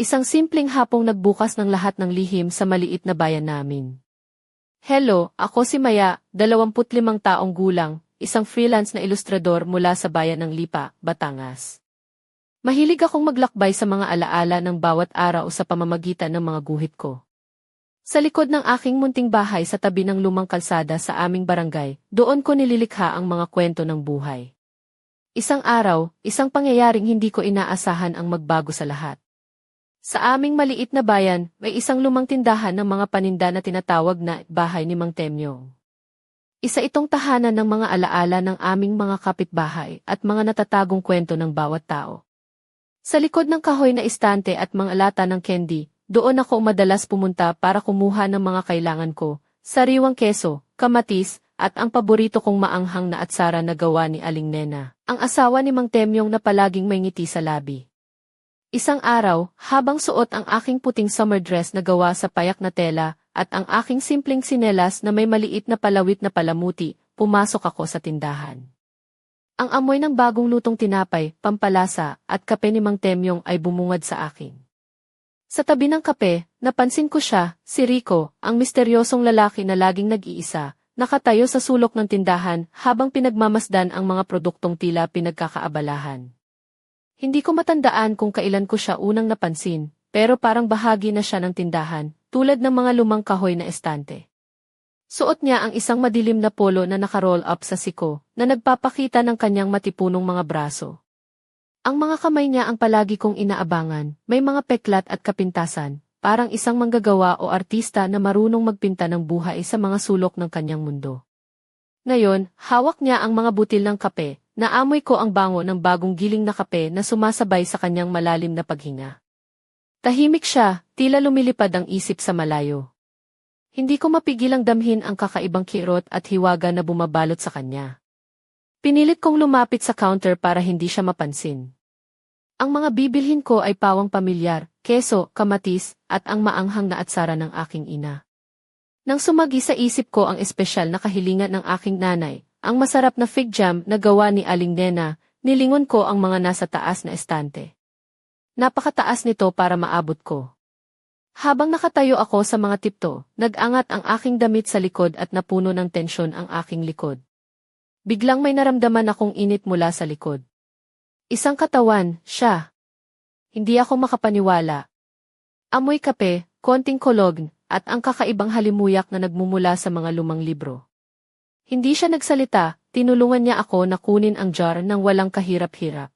Isang simpleng hapong nagbukas ng lahat ng lihim sa maliit na bayan namin. Hello, ako si Maya, 25 taong gulang, isang freelance na ilustrador mula sa bayan ng Lipa, Batangas. Mahilig akong maglakbay sa mga alaala ng bawat araw sa pamamagitan ng mga guhit ko. Sa likod ng aking munting bahay sa tabi ng lumang kalsada sa aming barangay, doon ko nililikha ang mga kwento ng buhay. Isang araw, isang pangyayaring hindi ko inaasahan ang magbago sa lahat. Sa aming maliit na bayan, may isang lumang tindahan ng mga paninda na tinatawag na bahay ni Mang Temyong. Isa itong tahanan ng mga alaala ng aming mga kapitbahay at mga natatagong kwento ng bawat tao. Sa likod ng kahoy na istante at mga lata ng candy, doon ako madalas pumunta para kumuha ng mga kailangan ko, sariwang keso, kamatis, at ang paborito kong maanghang na atsara na gawa ni Aling Nena, ang asawa ni Mang Temyong na palaging may ngiti sa labi. Isang araw, habang suot ang aking puting summer dress na gawa sa payak na tela, at ang aking simpleng sinelas na may maliit na palawit na palamuti, pumasok ako sa tindahan. Ang amoy ng bagong lutong tinapay, pampalasa, at kape ni Mang Temyong ay bumungad sa akin. Sa tabi ng kape, napansin ko siya, si Rico, ang misteryosong lalaki na laging nag-iisa, nakatayo sa sulok ng tindahan habang pinagmamasdan ang mga produktong tila pinagkakaabalahan. Hindi ko matandaan kung kailan ko siya unang napansin, pero parang bahagi na siya ng tindahan, tulad ng mga lumang kahoy na estante. Suot niya ang isang madilim na polo na nakaroll up sa siko, na nagpapakita ng kanyang matipunong mga braso. Ang mga kamay niya ang palagi kong inaabangan, may mga peklat at kapintasan, parang isang manggagawa o artista na marunong magpinta ng buhay sa mga sulok ng kanyang mundo. Ngayon, hawak niya ang mga butil ng kape, naamoy ko ang bango ng bagong giling na kape na sumasabay sa kanyang malalim na paghinga. Tahimik siya, tila lumilipad ang isip sa malayo. Hindi ko mapigilang damhin ang kakaibang kirot at hiwaga na bumabalot sa kanya. Pinilit kong lumapit sa counter para hindi siya mapansin. Ang mga bibilhin ko ay pawang pamilyar, keso, kamatis, at ang maanghang na atsara ng aking ina. Nang sumagi sa isip ko ang espesyal na kahilingan ng aking nanay, ang masarap na fig jam na gawa ni Aling Nena, nilingon ko ang mga nasa taas na estante. Napakataas nito para maabot ko. Habang nakatayo ako sa mga tipto, nag-angat ang aking damit sa likod at napuno ng tensyon ang aking likod. Biglang may naramdaman akong init mula sa likod. Isang katawan, siya. Hindi ako makapaniwala. Amoy kape, konting kolog, at ang kakaibang halimuyak na nagmumula sa mga lumang libro. Hindi siya nagsalita, tinulungan niya ako na kunin ang jar ng walang kahirap-hirap.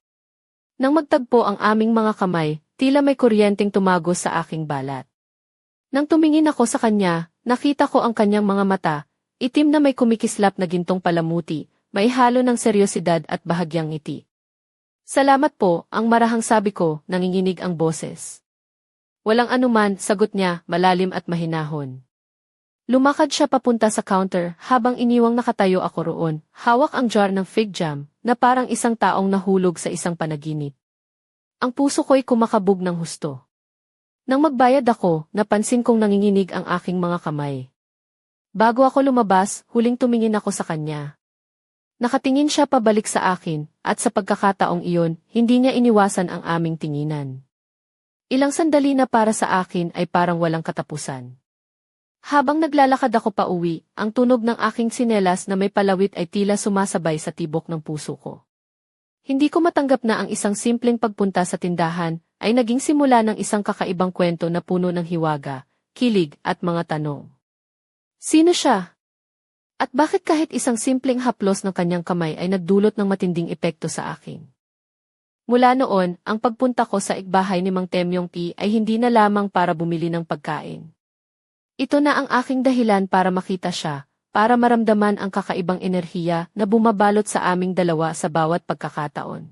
Nang magtagpo ang aming mga kamay, tila may kuryenteng tumagos sa aking balat. Nang tumingin ako sa kanya, nakita ko ang kanyang mga mata, itim na may kumikislap na gintong palamuti, may halo ng seryosidad at bahagyang ngiti. Salamat po, ang marahang sabi ko, nanginginig ang boses. Walang anuman, sagot niya, malalim at mahinahon. Lumakad siya papunta sa counter habang iniwang nakatayo ako roon, hawak ang jar ng fig jam, na parang isang taong nahulog sa isang panaginip. Ang puso ko'y kumakabog ng husto. Nang magbayad ako, napansin kong nanginginig ang aking mga kamay. Bago ako lumabas, huling tumingin ako sa kanya. Nakatingin siya pabalik sa akin, at sa pagkakataong iyon, hindi niya iniwasan ang aming tinginan. Ilang sandali na para sa akin ay parang walang katapusan. Habang naglalakad ako pa uwi, ang tunog ng aking sinelas na may palawit ay tila sumasabay sa tibok ng puso ko. Hindi ko matanggap na ang isang simpleng pagpunta sa tindahan ay naging simula ng isang kakaibang kwento na puno ng hiwaga, kilig at mga tanong. Sino siya? At bakit kahit isang simpleng haplos ng kanyang kamay ay nagdulot ng matinding epekto sa akin? Mula noon, ang pagpunta ko sa ikbahay ni Mang Temyong P ay hindi na lamang para bumili ng pagkain. Ito na ang aking dahilan para makita siya, para maramdaman ang kakaibang enerhiya na bumabalot sa aming dalawa sa bawat pagkakataon.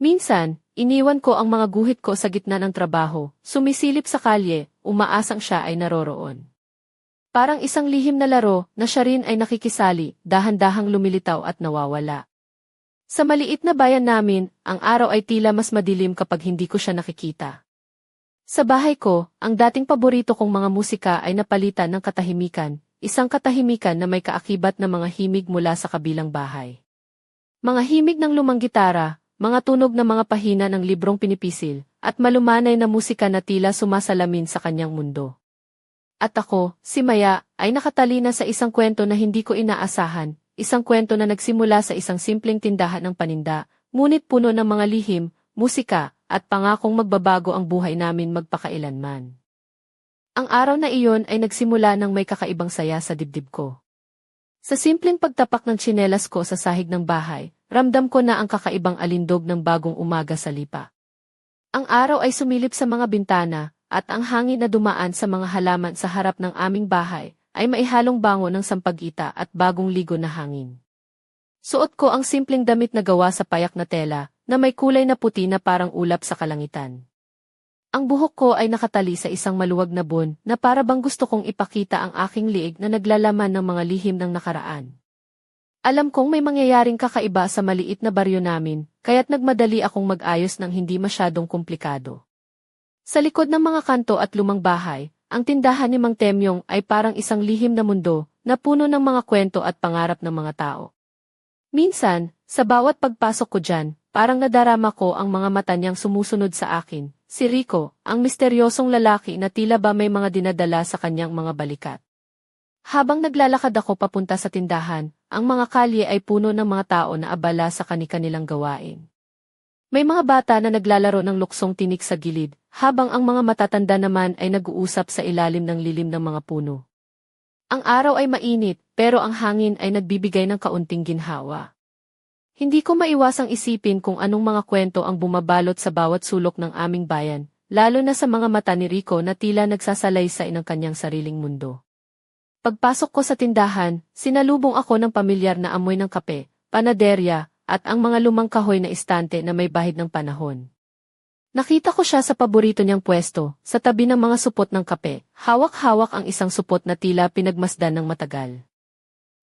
Minsan, iniwan ko ang mga guhit ko sa gitna ng trabaho, sumisilip sa kalye, umaasang siya ay naroroon. Parang isang lihim na laro na siya rin ay nakikisali, dahan-dahang lumilitaw at nawawala. Sa maliit na bayan namin, ang araw ay tila mas madilim kapag hindi ko siya nakikita. Sa bahay ko, ang dating paborito kong mga musika ay napalitan ng katahimikan, isang katahimikan na may kaakibat na mga himig mula sa kabilang bahay. Mga himig ng lumang gitara, mga tunog ng mga pahina ng librong pinipisil, at malumanay na musika na tila sumasalamin sa kanyang mundo. At ako, si Maya, ay nakatalina sa isang kwento na hindi ko inaasahan, isang kwento na nagsimula sa isang simpleng tindahan ng paninda, ngunit puno ng mga lihim, musika, at pangakong magbabago ang buhay namin magpakailanman. Ang araw na iyon ay nagsimula ng may kakaibang saya sa dibdib ko. Sa simpleng pagtapak ng tsinelas ko sa sahig ng bahay, ramdam ko na ang kakaibang alindog ng bagong umaga sa lipa. Ang araw ay sumilip sa mga bintana, at ang hangin na dumaan sa mga halaman sa harap ng aming bahay, ay maihalong bango ng sampagita at bagong ligo na hangin. Suot ko ang simpleng damit na gawa sa payak na tela, na may kulay na puti na parang ulap sa kalangitan. Ang buhok ko ay nakatali sa isang maluwag na bun na para bang gusto kong ipakita ang aking liig na naglalaman ng mga lihim ng nakaraan. Alam kong may mangyayaring kakaiba sa maliit na baryo namin, kaya't nagmadali akong mag-ayos ng hindi masyadong komplikado. Sa likod ng mga kanto at lumang bahay, ang tindahan ni Mang Temyong ay parang isang lihim na mundo na puno ng mga kwento at pangarap ng mga tao. Minsan, sa bawat pagpasok ko dyan, parang nadarama ko ang mga mata niyang sumusunod sa akin, si Rico, ang misteryosong lalaki na tila ba may mga dinadala sa kanyang mga balikat. Habang naglalakad ako papunta sa tindahan, ang mga kalye ay puno ng mga tao na abala sa kani-kanilang gawain. May mga bata na naglalaro ng luksong tinik sa gilid, habang ang mga matatanda naman ay nag-uusap sa ilalim ng lilim ng mga puno. Ang araw ay mainit, pero ang hangin ay nagbibigay ng kaunting ginhawa. Hindi ko maiwasang isipin kung anong mga kwento ang bumabalot sa bawat sulok ng aming bayan, lalo na sa mga mata ni Rico na tila nagsasalaysay ng kanyang sariling mundo. Pagpasok ko sa tindahan, sinalubong ako ng pamilyar na amoy ng kape, panaderya, at ang mga lumang kahoy na istante na may bahid ng panahon. Nakita ko siya sa paborito niyang pwesto, sa tabi ng mga supot ng kape, hawak-hawak ang isang supot na tila pinagmasdan ng matagal.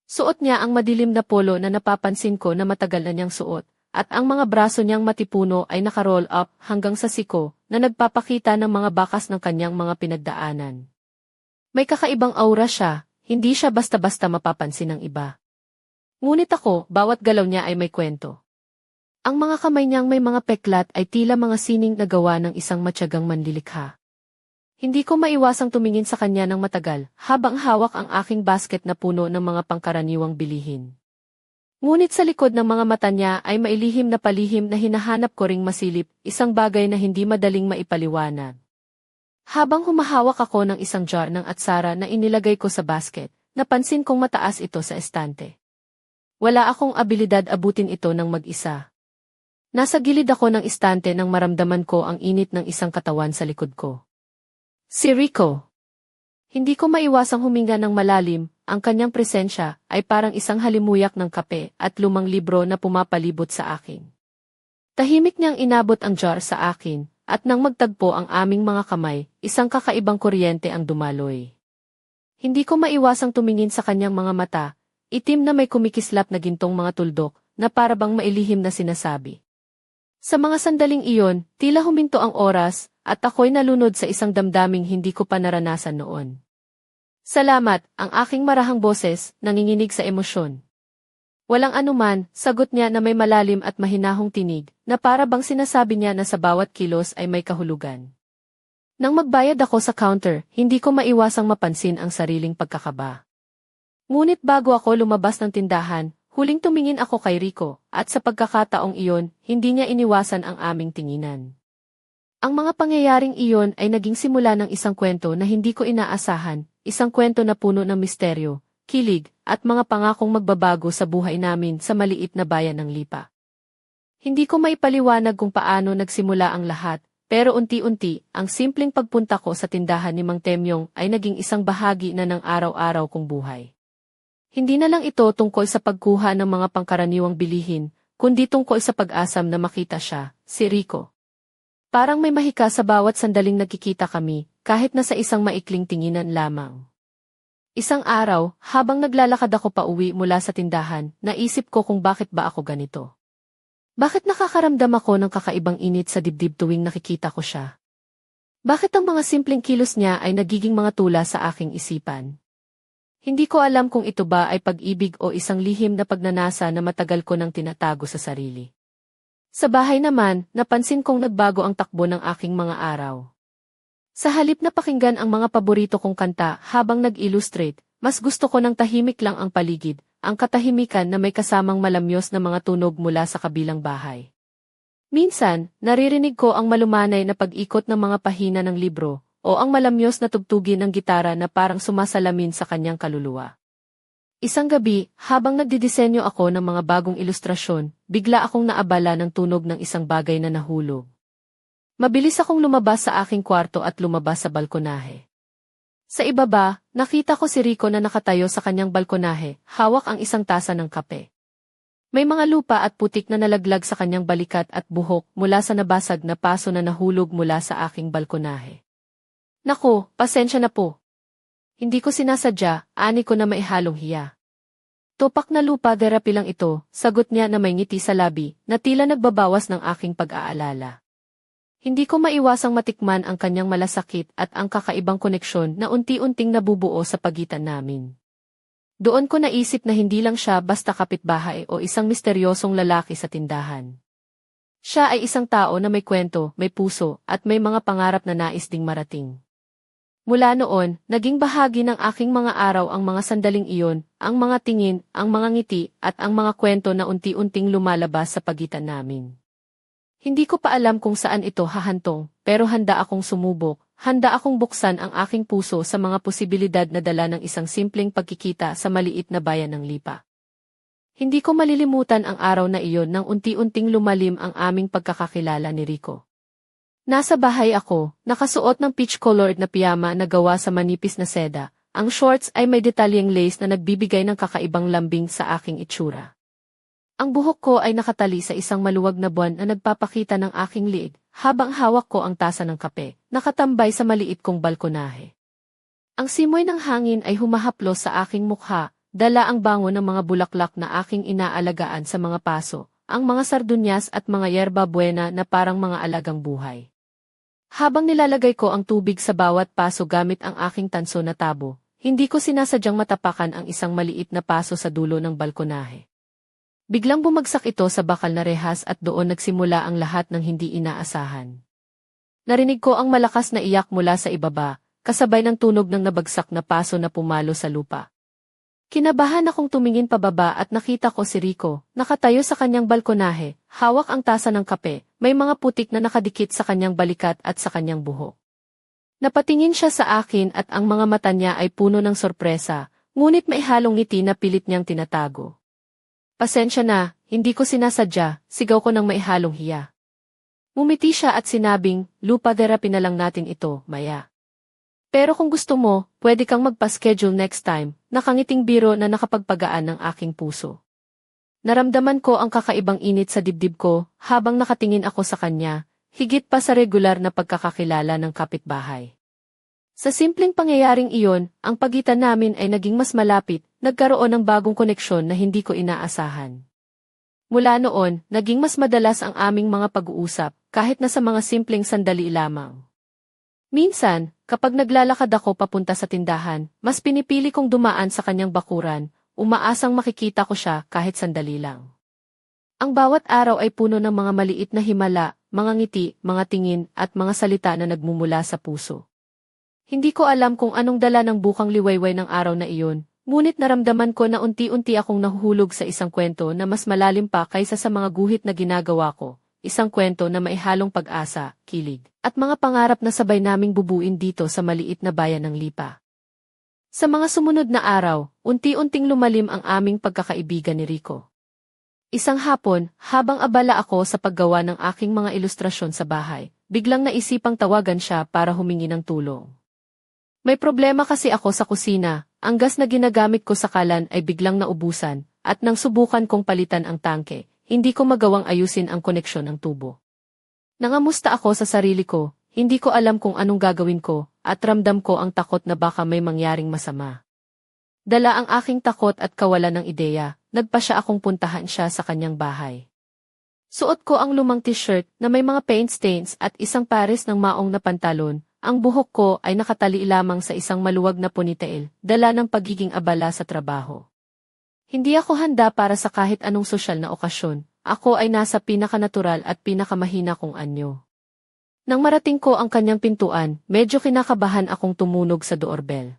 Suot niya ang madilim na polo na napapansin ko na matagal na niyang suot, at ang mga braso niyang matipuno ay nakaroll up hanggang sa siko na nagpapakita ng mga bakas ng kanyang mga pinagdaanan. May kakaibang aura siya, hindi siya basta-basta mapapansin ng iba. Ngunit ako, bawat galaw niya ay may kwento. Ang mga kamay niyang may mga peklat ay tila mga sining na gawa ng isang matyagang manlilikha. Hindi ko maiwasang tumingin sa kanya ng matagal, habang hawak ang aking basket na puno ng mga pangkaraniwang bilihin. Ngunit sa likod ng mga mata niya ay mailihim na palihim na hinahanap ko ring masilip, isang bagay na hindi madaling maipaliwanag. Habang humahawak ako ng isang jar ng atsara na inilagay ko sa basket, napansin kong mataas ito sa estante. Wala akong abilidad abutin ito ng mag-isa. Nasa gilid ako ng istante nang maramdaman ko ang init ng isang katawan sa likod ko. Si Rico. Hindi ko maiwasang huminga ng malalim, ang kanyang presensya ay parang isang halimuyak ng kape at lumang libro na pumapalibot sa akin. Tahimik niyang inabot ang jar sa akin, at nang magtagpo ang aming mga kamay, isang kakaibang kuryente ang dumaloy. Hindi ko maiwasang tumingin sa kanyang mga mata, itim na may kumikislap na gintong mga tuldok, na parabang mailihim na sinasabi. Sa mga sandaling iyon, tila huminto ang oras, at ako'y nalunod sa isang damdaming hindi ko pa naranasan noon. Salamat, ang aking marahang boses, nanginginig sa emosyon. Walang anuman, sagot niya na may malalim at mahinahong tinig, na para bang sinasabi niya na sa bawat kilos ay may kahulugan. Nang magbayad ako sa counter, hindi ko maiwasang mapansin ang sariling pagkakaba. Ngunit bago ako lumabas ng tindahan, huling tumingin ako kay Rico, at sa pagkakataong iyon, hindi niya iniwasan ang aming tinginan. Ang mga pangyayaring iyon ay naging simula ng isang kwento na hindi ko inaasahan, isang kwento na puno ng misteryo, kilig, at mga pangakong magbabago sa buhay namin sa maliit na bayan ng Lipa. Hindi ko maipaliwanag kung paano nagsimula ang lahat, pero unti-unti, ang simpleng pagpunta ko sa tindahan ni Mang Temyong ay naging isang bahagi na ng araw-araw kong buhay. Hindi na lang ito tungkol sa pagkuha ng mga pangkaraniwang bilihin, kundi tungkol sa pag-asam na makita siya, si Rico. Parang may mahika sa bawat sandaling nagkikita kami, kahit na sa isang maikling tinginan lamang. Isang araw, habang naglalakad ako pa uwi mula sa tindahan, naisip ko kung bakit ba ako ganito. Bakit nakakaramdam ako ng kakaibang init sa dibdib tuwing nakikita ko siya? Bakit ang mga simpleng kilos niya ay nagiging mga tula sa aking isipan? Hindi ko alam kung ito ba ay pag-ibig o isang lihim na pagnanasa na matagal ko nang tinatago sa sarili. Sa bahay naman, napansin kong nagbago ang takbo ng aking mga araw. Sa halip na pakinggan ang mga paborito kong kanta habang nag-illustrate, mas gusto ko ng tahimik lang ang paligid, ang katahimikan na may kasamang malamyos na mga tunog mula sa kabilang bahay. Minsan, naririnig ko ang malumanay na pag-ikot ng mga pahina ng libro, o ang malamyos na tugtugin ng gitara na parang sumasalamin sa kanyang kaluluwa. Isang gabi, habang nagdidisenyo ako ng mga bagong ilustrasyon, bigla akong naabala ng tunog ng isang bagay na nahulog. Mabilis akong lumabas sa aking kwarto at lumabas sa balkonahe. Sa ibaba, nakita ko si Rico na nakatayo sa kanyang balkonahe, hawak ang isang tasa ng kape. May mga lupa at putik na nalaglag sa kanyang balikat at buhok mula sa nabasag na paso na nahulog mula sa aking balkonahe. Naku, pasensya na po. Hindi ko sinasadya, ani ko na maihalong hiya. Tupak na lupa therapy lang ito, sagot niya na may ngiti sa labi, na tila nagbabawas ng aking pag-aalala. Hindi ko maiwasang matikman ang kanyang malasakit at ang kakaibang koneksyon na unti-unting nabubuo sa pagitan namin. Doon ko naisip na hindi lang siya basta kapitbahay o isang misteryosong lalaki sa tindahan. Siya ay isang tao na may kwento, may puso, at may mga pangarap na nais ding marating. Mula noon, naging bahagi ng aking mga araw ang mga sandaling iyon, ang mga tingin, ang mga ngiti, at ang mga kwento na unti-unting lumalabas sa pagitan namin. Hindi ko pa alam kung saan ito hahantong, pero handa akong sumubok, handa akong buksan ang aking puso sa mga posibilidad na dala ng isang simpleng pagkikita sa maliit na bayan ng Lipa. Hindi ko malilimutan ang araw na iyon nang unti-unting lumalim ang aming pagkakakilala ni Rico. Nasa bahay ako, nakasuot ng peach-colored na piyama na gawa sa manipis na seda. Ang shorts ay may detalyeng lace na nagbibigay ng kakaibang lambing sa aking itsura. Ang buhok ko ay nakatali sa isang maluwag na buwan na nagpapakita ng aking liig, habang hawak ko ang tasa ng kape, nakatambay sa maliit kong balkonahe. Ang simoy ng hangin ay humahaplos sa aking mukha, dala ang bango ng mga bulaklak na aking inaalagaan sa mga paso, ang mga sardunyas at mga yerba buena na parang mga alagang buhay. Habang nilalagay ko ang tubig sa bawat paso gamit ang aking tanso na tabo, hindi ko sinasadyang matapakan ang isang maliit na paso sa dulo ng balkonahe. Biglang bumagsak ito sa bakal na rehas at doon nagsimula ang lahat ng hindi inaasahan. Narinig ko ang malakas na iyak mula sa ibaba, kasabay ng tunog ng nabagsak na paso na pumalo sa lupa. Kinabahan akong tumingin pababa at nakita ko si Rico, nakatayo sa kanyang balkonahe, hawak ang tasa ng kape, may mga putik na nakadikit sa kanyang balikat at sa kanyang buhok. Napatingin siya sa akin at ang mga mata niya ay puno ng sorpresa, ngunit may halong ngiti na pilit niyang tinatago. Pasensya na, hindi ko sinasadya, sigaw ko ng may halong hiya. Mumiti siya at sinabing, lupa therapy na lang natin ito, Maya. Pero kung gusto mo, pwede kang magpa-schedule next time, nakangiting biro na nakapagpagaan ng aking puso. Naramdaman ko ang kakaibang init sa dibdib ko habang nakatingin ako sa kanya, higit pa sa regular na pagkakakilala ng kapitbahay. Sa simpleng pangyayaring iyon, ang pagitan namin ay naging mas malapit, nagkaroon ng bagong koneksyon na hindi ko inaasahan. Mula noon, naging mas madalas ang aming mga pag-uusap, kahit na sa mga simpleng sandali lamang. Minsan, kapag naglalakad ako papunta sa tindahan, mas pinipili kong dumaan sa kanyang bakuran, umaasang makikita ko siya kahit sandali lang. Ang bawat araw ay puno ng mga maliit na himala, mga ngiti, mga tingin, at mga salita na nagmumula sa puso. Hindi ko alam kung anong dala ng bukang liwayway ng araw na iyon, ngunit naramdaman ko na unti-unti akong nahuhulog sa isang kwento na mas malalim pa kaysa sa mga guhit na ginagawa ko, isang kwento na maihalong pag-asa, kilig, at mga pangarap na sabay naming bubuin dito sa maliit na bayan ng Lipa. Sa mga sumunod na araw, unti-unting lumalim ang aming pagkakaibigan ni Rico. Isang hapon, habang abala ako sa paggawa ng aking mga ilustrasyon sa bahay, biglang naisipang tawagan siya para humingi ng tulong. May problema kasi ako sa kusina, ang gas na ginagamit ko sa kalan ay biglang naubusan, at nang subukan kong palitan ang tangke, hindi ko magawang ayusin ang koneksyon ng tubo. Nangamusta ako sa sarili ko, hindi ko alam kung anong gagawin ko, at ramdam ko ang takot na baka may mangyaring masama. Dala ang aking takot at kawalan ng ideya, nagpa siya akong puntahan siya sa kanyang bahay. Suot ko ang lumang t-shirt na may mga paint stains at isang pares ng maong na pantalon, ang buhok ko ay nakatali lamang sa isang maluwag na ponytail, dala ng pagiging abala sa trabaho. Hindi ako handa para sa kahit anong sosyal na okasyon, ako ay nasa pinakanatural at pinakamahina kong anyo. Nang marating ko ang kanyang pintuan, medyo kinakabahan akong tumunog sa doorbell.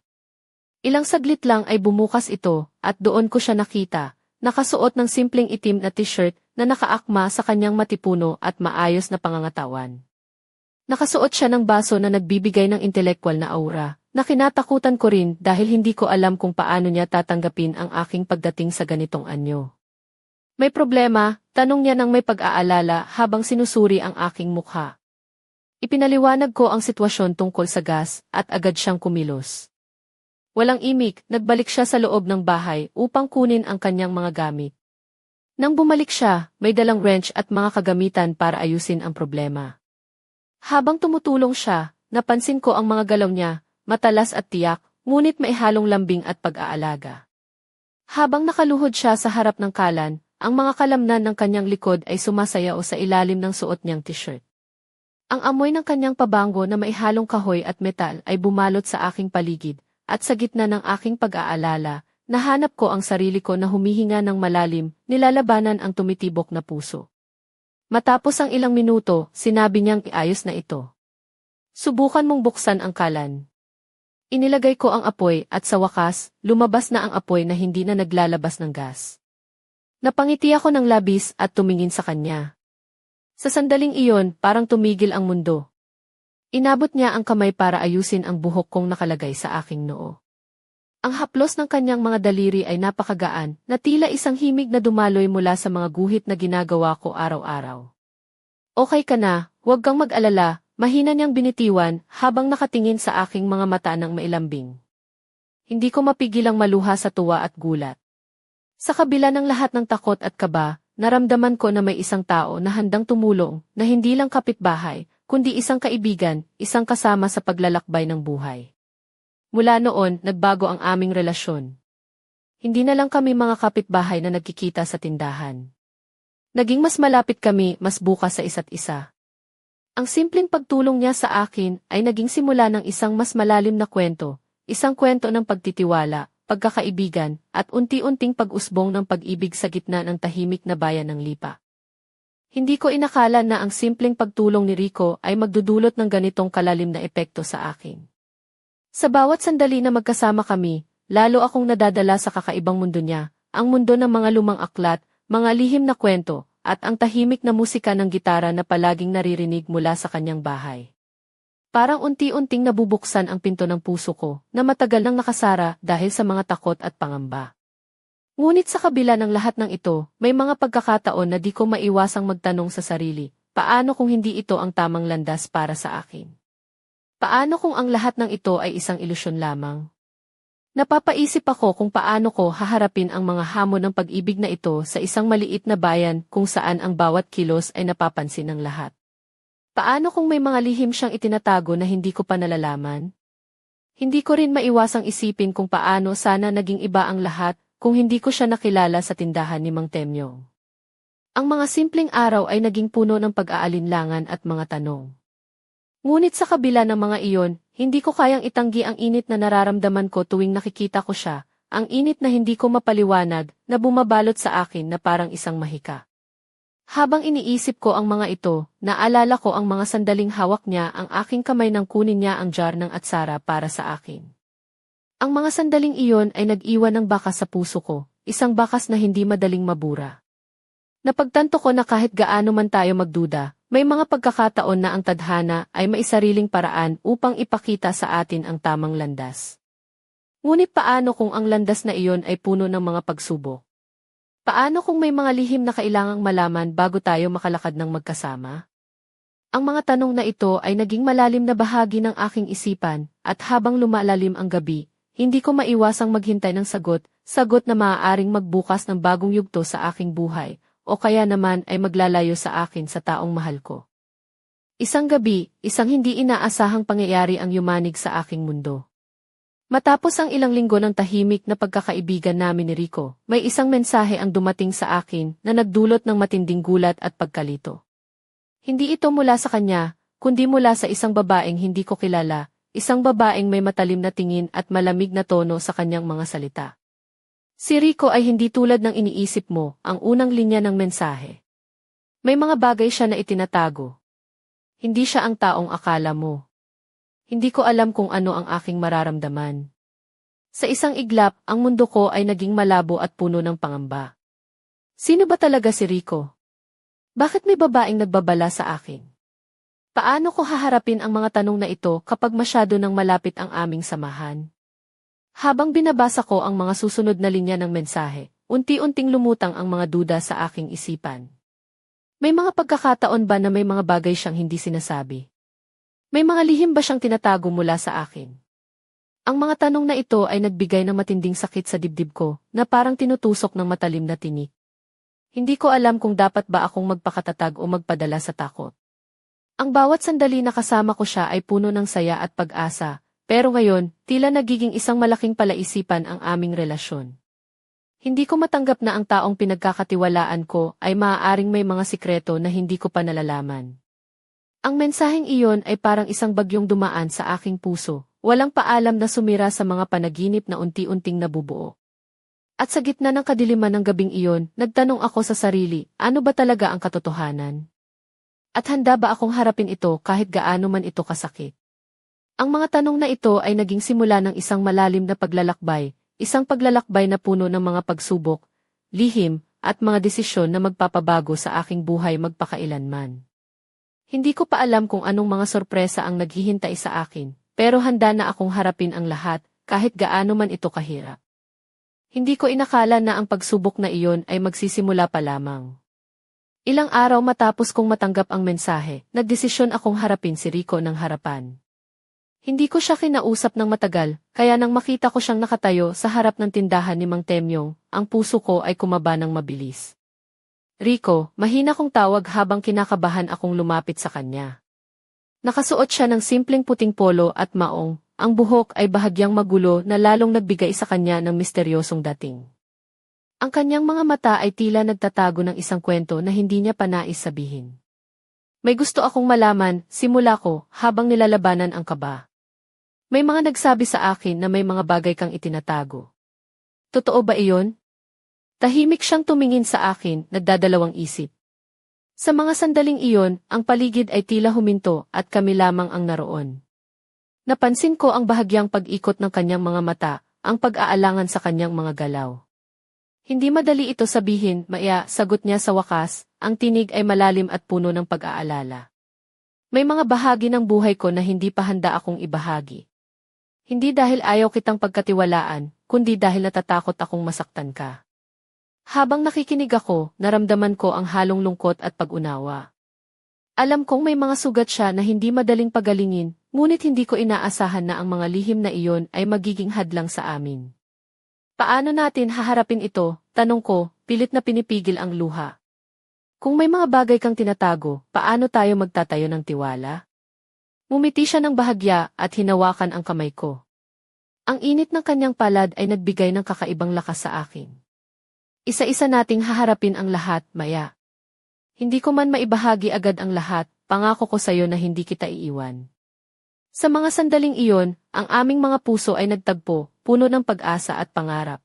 Ilang saglit lang ay bumukas ito, at doon ko siya nakita, nakasuot ng simpleng itim na t-shirt na nakaakma sa kanyang matipuno at maayos na pangangatawan. Nakasuot siya ng baso na nagbibigay ng intelektual na aura, na kinatakutan ko rin dahil hindi ko alam kung paano niya tatanggapin ang aking pagdating sa ganitong anyo. May problema, tanong niya nang may pag-aalala habang sinusuri ang aking mukha. Ipinaliwanag ko ang sitwasyon tungkol sa gas at agad siyang kumilos. Walang imik, nagbalik siya sa loob ng bahay upang kunin ang kanyang mga gamit. Nang bumalik siya, may dalang wrench at mga kagamitan para ayusin ang problema. Habang tumutulong siya, napansin ko ang mga galaw niya, matalas at tiyak, ngunit may halong lambing at pag-aalaga. Habang nakaluhod siya sa harap ng kalan, ang mga kalamnan ng kanyang likod ay sumasayaw sa ilalim ng suot niyang t-shirt. Ang amoy ng kanyang pabango na may halong kahoy at metal ay bumalot sa aking paligid, at sa gitna ng aking pag-aalala, nahanap ko ang sarili ko na humihinga ng malalim, nilalabanan ang tumitibok na puso. Matapos ang ilang minuto, sinabi niyang iayos na ito. Subukan mong buksan ang kalan. Inilagay ko ang apoy at sa wakas, lumabas na ang apoy na hindi na naglalabas ng gas. Napangiti ako ng labis at tumingin sa kanya. Sa sandaling iyon, parang tumigil ang mundo. Inabot niya ang kamay para ayusin ang buhok kong nakalagay sa aking noo. Ang haplos ng kanyang mga daliri ay napakagaan, na tila isang himig na dumaloy mula sa mga guhit na ginagawa ko araw-araw. Okay ka na, huwag kang mag-alala, mahina niyang binitiwan habang nakatingin sa aking mga mata ng mailambing. Hindi ko mapigilang maluha sa tuwa at gulat. Sa kabila ng lahat ng takot at kaba, naramdaman ko na may isang tao na handang tumulong, na hindi lang kapitbahay, kundi isang kaibigan, isang kasama sa paglalakbay ng buhay. Mula noon, nagbago ang aming relasyon. Hindi na lang kami mga kapitbahay na nagkikita sa tindahan. Naging mas malapit kami, mas bukas sa isa't isa. Ang simpleng pagtulong niya sa akin ay naging simula ng isang mas malalim na kwento, isang kwento ng pagtitiwala, pagkakaibigan, at unti-unting pag-usbong ng pag-ibig sa gitna ng tahimik na bayan ng Lipa. Hindi ko inakala na ang simpleng pagtulong ni Rico ay magdudulot ng ganitong kalalim na epekto sa akin. Sa bawat sandali na magkasama kami, lalo akong nadadala sa kakaibang mundo niya, ang mundo ng mga lumang aklat, mga lihim na kwento, at ang tahimik na musika ng gitara na palaging naririnig mula sa kanyang bahay. Parang unti-unting nabubuksan ang pinto ng puso ko, na matagal nang nakasara dahil sa mga takot at pangamba. Ngunit sa kabila ng lahat ng ito, may mga pagkakataon na di ko maiwasang magtanong sa sarili, paano kung hindi ito ang tamang landas para sa akin? Paano kung ang lahat ng ito ay isang ilusyon lamang? Napapaisip ako kung paano ko haharapin ang mga hamon ng pag-ibig na ito sa isang maliit na bayan kung saan ang bawat kilos ay napapansin ng lahat. Paano kung may mga lihim siyang itinatago na hindi ko pa nalalaman? Hindi ko rin maiwasang isipin kung paano sana naging iba ang lahat kung hindi ko siya nakilala sa tindahan ni Mang Temyong. Ang mga simpleng araw ay naging puno ng pag-aalinlangan at mga tanong. Ngunit sa kabila ng mga iyon, hindi ko kayang itanggi ang init na nararamdaman ko tuwing nakikita ko siya, ang init na hindi ko mapaliwanag, na bumabalot sa akin na parang isang mahika. Habang iniisip ko ang mga ito, naalala ko ang mga sandaling hawak niya ang aking kamay nang kunin niya ang jar ng atsara para sa akin. Ang mga sandaling iyon ay nag-iwan ng bakas sa puso ko, isang bakas na hindi madaling mabura. Napagtanto ko na kahit gaano man tayo magduda, may mga pagkakataon na ang tadhana ay maisariling paraan upang ipakita sa atin ang tamang landas. Ngunit paano kung ang landas na iyon ay puno ng mga pagsubok? Paano kung may mga lihim na kailangang malaman bago tayo makalakad ng magkasama? Ang mga tanong na ito ay naging malalim na bahagi ng aking isipan, at habang lumalalim ang gabi, hindi ko maiwasang maghintay ng sagot, sagot na maaaring magbukas ng bagong yugto sa aking buhay, o kaya naman ay maglalayo sa akin sa taong mahal ko. Isang gabi, isang hindi inaasahang pangyayari ang yumanig sa aking mundo. Matapos ang ilang linggo ng tahimik na pagkakaibigan namin ni Rico, may isang mensahe ang dumating sa akin na nagdulot ng matinding gulat at pagkalito. Hindi ito mula sa kanya, kundi mula sa isang babaeng hindi ko kilala, Isang babaeng may matalim na tingin at malamig na tono sa kanyang mga salita. Si Rico ay hindi tulad ng iniisip mo, ang unang linya ng mensahe. May mga bagay siya na itinatago. Hindi siya ang taong akala mo. Hindi ko alam kung ano ang aking mararamdaman. Sa isang iglap, ang mundo ko ay naging malabo at puno ng pangamba. Sino ba talaga si Rico? Bakit may babaeng nagbabala sa akin? Paano ko haharapin ang mga tanong na ito kapag masyado nang malapit ang aming samahan? Habang binabasa ko ang mga susunod na linya ng mensahe, unti-unting lumutang ang mga duda sa aking isipan. May mga pagkakataon ba na may mga bagay siyang hindi sinasabi? May mga lihim ba siyang tinatago mula sa akin? Ang mga tanong na ito ay nagbigay ng matinding sakit sa dibdib ko, na parang tinutusok ng matalim na tinik. Hindi ko alam kung dapat ba akong magpakatatag o magpadala sa takot. Ang bawat sandali na kasama ko siya ay puno ng saya at pag-asa, pero ngayon, tila nagiging isang malaking palaisipan ang aming relasyon. Hindi ko matanggap na ang taong pinagkakatiwalaan ko ay maaaring may mga sikreto na hindi ko pa nalalaman. Ang mensaheng iyon ay parang isang bagyong dumaan sa aking puso, walang paalam na sumira sa mga panaginip na unti-unting nabubuo. At sa gitna ng kadiliman ng gabing iyon, nagtanong ako sa sarili, ano ba talaga ang katotohanan? At handa ba akong harapin ito kahit gaano man ito kasakit? Ang mga tanong na ito ay naging simula ng isang malalim na paglalakbay, isang paglalakbay na puno ng mga pagsubok, lihim, at mga desisyon na magpapabago sa aking buhay magpakailanman. Hindi ko pa alam kung anong mga sorpresa ang naghihintay sa akin, pero handa na akong harapin ang lahat, kahit gaano man ito kahirap. Hindi ko inakala na ang pagsubok na iyon ay magsisimula pa lamang. Ilang araw matapos kong matanggap ang mensahe, nagdesisyon akong harapin si Rico ng harapan. Hindi ko siya kinausap ng matagal, kaya nang makita ko siyang nakatayo sa harap ng tindahan ni Mang Temyong, ang puso ko ay kumaba ng mabilis. Rico, mahina kong tawag habang kinakabahan akong lumapit sa kanya. Nakasuot siya ng simpleng puting polo at maong, ang buhok ay bahagyang magulo na lalong nagbigay sa kanya ng misteryosong dating. Ang kanyang mga mata ay tila nagtatago ng isang kwento na hindi niya pa nais sabihin. May gusto akong malaman, simula ko, habang nilalabanan ang kaba. May mga nagsabi sa akin na may mga bagay kang itinatago. Totoo ba iyon? Tahimik siyang tumingin sa akin, nagdadalawang isip. Sa mga sandaling iyon, ang paligid ay tila huminto at kami lamang ang naroon. Napansin ko ang bahagyang pag-ikot ng kanyang mga mata, ang pag-aalangan sa kanyang mga galaw. Hindi madali ito sabihin, maya, sagot niya sa wakas, ang tinig ay malalim at puno ng pag-aalala. May mga bahagi ng buhay ko na hindi pa handa akong ibahagi. Hindi dahil ayaw kitang pagkatiwalaan, kundi dahil natatakot akong masaktan ka. Habang nakikinig ako, naramdaman ko ang halong lungkot at pag-unawa. Alam kong may mga sugat siya na hindi madaling pagalingin, ngunit hindi ko inaasahan na ang mga lihim na iyon ay magiging hadlang sa amin. Paano natin haharapin ito, tanong ko, pilit na pinipigil ang luha. Kung may mga bagay kang tinatago, paano tayo magtatayo ng tiwala? Mumiti siya ng bahagya at hinawakan ang kamay ko. Ang init ng kanyang palad ay nagbigay ng kakaibang lakas sa akin. Isa-isa nating haharapin ang lahat, Maya. Hindi ko man maibahagi agad ang lahat, pangako ko sa'yo na hindi kita iiwan. Sa mga sandaling iyon, ang aming mga puso ay nagtagpo, puno ng pag-asa at pangarap.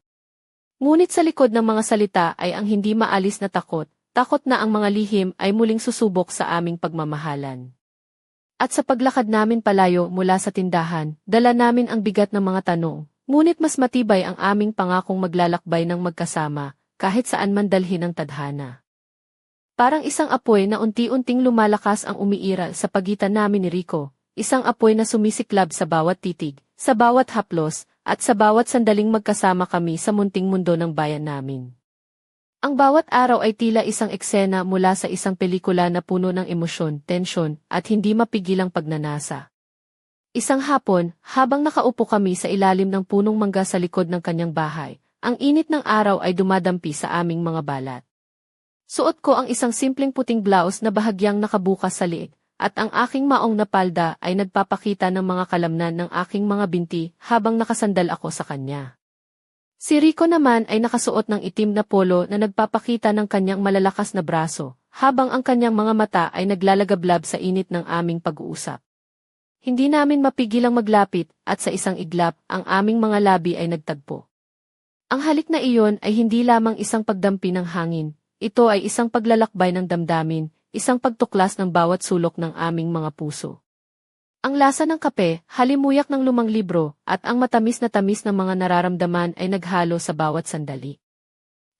Ngunit sa likod ng mga salita ay ang hindi maalis na takot, takot na ang mga lihim ay muling susubok sa aming pagmamahalan. At sa paglakad namin palayo mula sa tindahan, dala namin ang bigat ng mga tanong, ngunit mas matibay ang aming pangakong maglalakbay ng magkasama, kahit saan man dalhin ang tadhana. Parang isang apoy na unti-unting lumalakas ang umiira sa pagitan namin ni Rico, isang apoy na sumisiklab sa bawat titig, sa bawat haplos, at sa bawat sandaling magkasama kami sa munting mundo ng bayan namin. Ang bawat araw ay tila isang eksena mula sa isang pelikula na puno ng emosyon, tensyon, at hindi mapigilang pagnanasa. Isang hapon, habang nakaupo kami sa ilalim ng punong mangga sa likod ng kanyang bahay, ang init ng araw ay dumadampi sa aming mga balat. Suot ko ang isang simpleng puting blouse na bahagyang nakabukas sa liig, at ang aking maong na palda ay nagpapakita ng mga kalamnan ng aking mga binti habang nakasandal ako sa kanya. Si Rico naman ay nakasuot ng itim na polo na nagpapakita ng kanyang malalakas na braso, habang ang kanyang mga mata ay naglalagablab sa init ng aming pag-uusap. Hindi namin mapigilang maglapit at sa isang iglap ang aming mga labi ay nagtagpo. Ang halik na iyon ay hindi lamang isang pagdampi ng hangin, ito ay isang paglalakbay ng damdamin, isang pagtuklas ng bawat sulok ng aming mga puso. Ang lasa ng kape, halimuyak ng lumang libro, at ang matamis na tamis ng mga nararamdaman ay naghalo sa bawat sandali.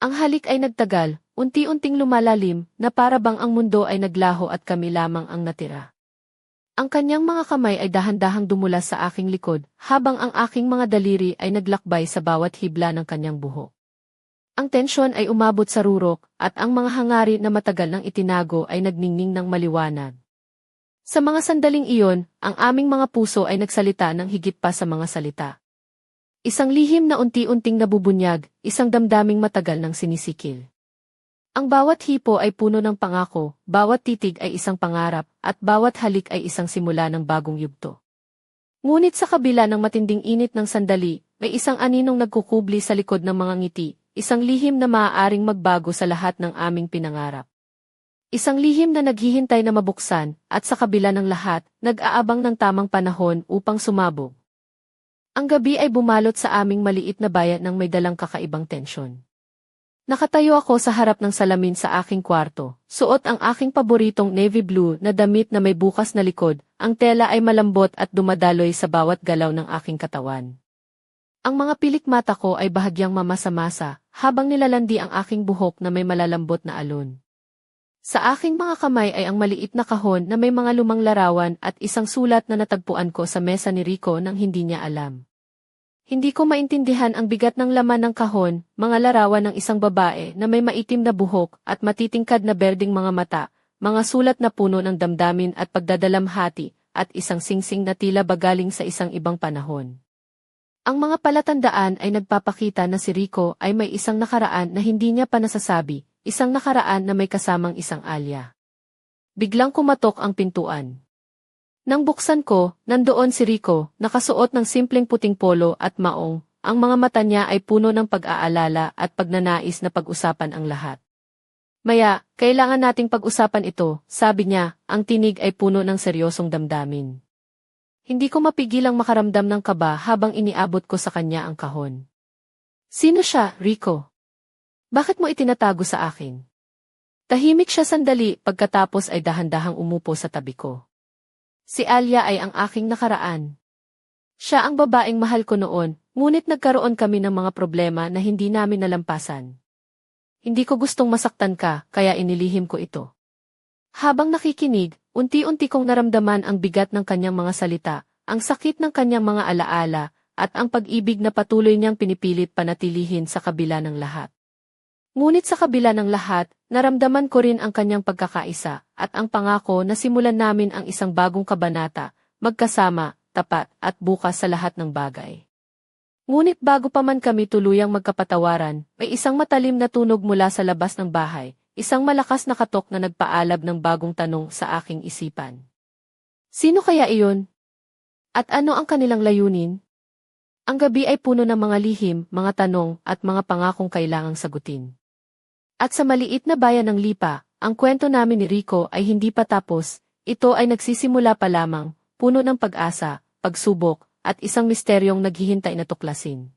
Ang halik ay nagtagal, unti-unting lumalalim, na para bang ang mundo ay naglaho at kami lamang ang natira. Ang kanyang mga kamay ay dahan-dahang dumula sa aking likod, habang ang aking mga daliri ay naglakbay sa bawat hibla ng kanyang buhok. Ang tensyon ay umabot sa rurok, at ang mga hangari na matagal nang itinago ay nagningning ng maliwanag. Sa mga sandaling iyon, ang aming mga puso ay nagsalita ng higit pa sa mga salita. Isang lihim na unti-unting nabubunyag, isang damdaming matagal ng sinisikil. Ang bawat hipo ay puno ng pangako, bawat titig ay isang pangarap, at bawat halik ay isang simula ng bagong yugto. Ngunit sa kabila ng matinding init ng sandali, may isang aninong nagkukubli sa likod ng mga ngiti, isang lihim na maaaring magbago sa lahat ng aming pinangarap. Isang lihim na naghihintay na mabuksan, at sa kabila ng lahat, nag-aabang ng tamang panahon upang sumabog. Ang gabi ay bumalot sa aming maliit na bayan ng may dalang kakaibang tensyon. Nakatayo ako sa harap ng salamin sa aking kwarto, suot ang aking paboritong navy blue na damit na may bukas na likod, ang tela ay malambot at dumadaloy sa bawat galaw ng aking katawan. Ang mga pilik mata ko ay bahagyang mamasa-masa, habang nilalandi ang aking buhok na may malalambot na alon. Sa aking mga kamay ay ang maliit na kahon na may mga lumang larawan at isang sulat na natagpuan ko sa mesa ni Rico nang hindi niya alam. Hindi ko maintindihan ang bigat ng laman ng kahon, mga larawan ng isang babae na may maitim na buhok at matitingkad na berding mga mata, mga sulat na puno ng damdamin at pagdadalamhati, at isang singsing na tila bagaling sa isang ibang panahon. Ang mga palatandaan ay nagpapakita na si Rico ay may isang nakaraan na hindi niya pa nasasabi, isang nakaraan na may kasamang isang alya. Biglang kumatok ang pintuan. Nang buksan ko, nandoon si Rico, nakasuot ng simpleng puting polo at maong, ang mga mata niya ay puno ng pag-aalala at pagnanais na pag-usapan ang lahat. Maya, kailangan nating pag-usapan ito, sabi niya, ang tinig ay puno ng seryosong damdamin. Hindi ko mapigilang makaramdam ng kaba habang iniabot ko sa kanya ang kahon. Sino siya, Rico? Bakit mo itinatago sa akin? Tahimik siya sandali pagkatapos ay dahan-dahang umupo sa tabi ko. Si Alia ay ang aking nakaraan. Siya ang babaeng mahal ko noon, ngunit nagkaroon kami ng mga problema na hindi namin nalampasan. Hindi ko gustong masaktan ka, kaya inilihim ko ito. Habang nakikinig, unti-unti kong naramdaman ang bigat ng kanyang mga salita, ang sakit ng kanyang mga alaala, at ang pag-ibig na patuloy niyang pinipilit panatilihin sa kabila ng lahat. Ngunit sa kabila ng lahat, naramdaman ko rin ang kanyang pagkakaisa at ang pangako na simulan namin ang isang bagong kabanata, magkasama, tapat, at bukas sa lahat ng bagay. Ngunit bago pa man kami tuluyang magkapatawaran, may isang matalim na tunog mula sa labas ng bahay, isang malakas na katok na nagpaalab ng bagong tanong sa aking isipan. Sino kaya iyon? At ano ang kanilang layunin? Ang gabi ay puno ng mga lihim, mga tanong, at mga pangakong kailangang sagutin. At sa maliit na bayan ng Lipa, ang kwento namin ni Rico ay hindi pa tapos, ito ay nagsisimula pa lamang, puno ng pag-asa, pagsubok, at isang misteryong naghihintay na tuklasin.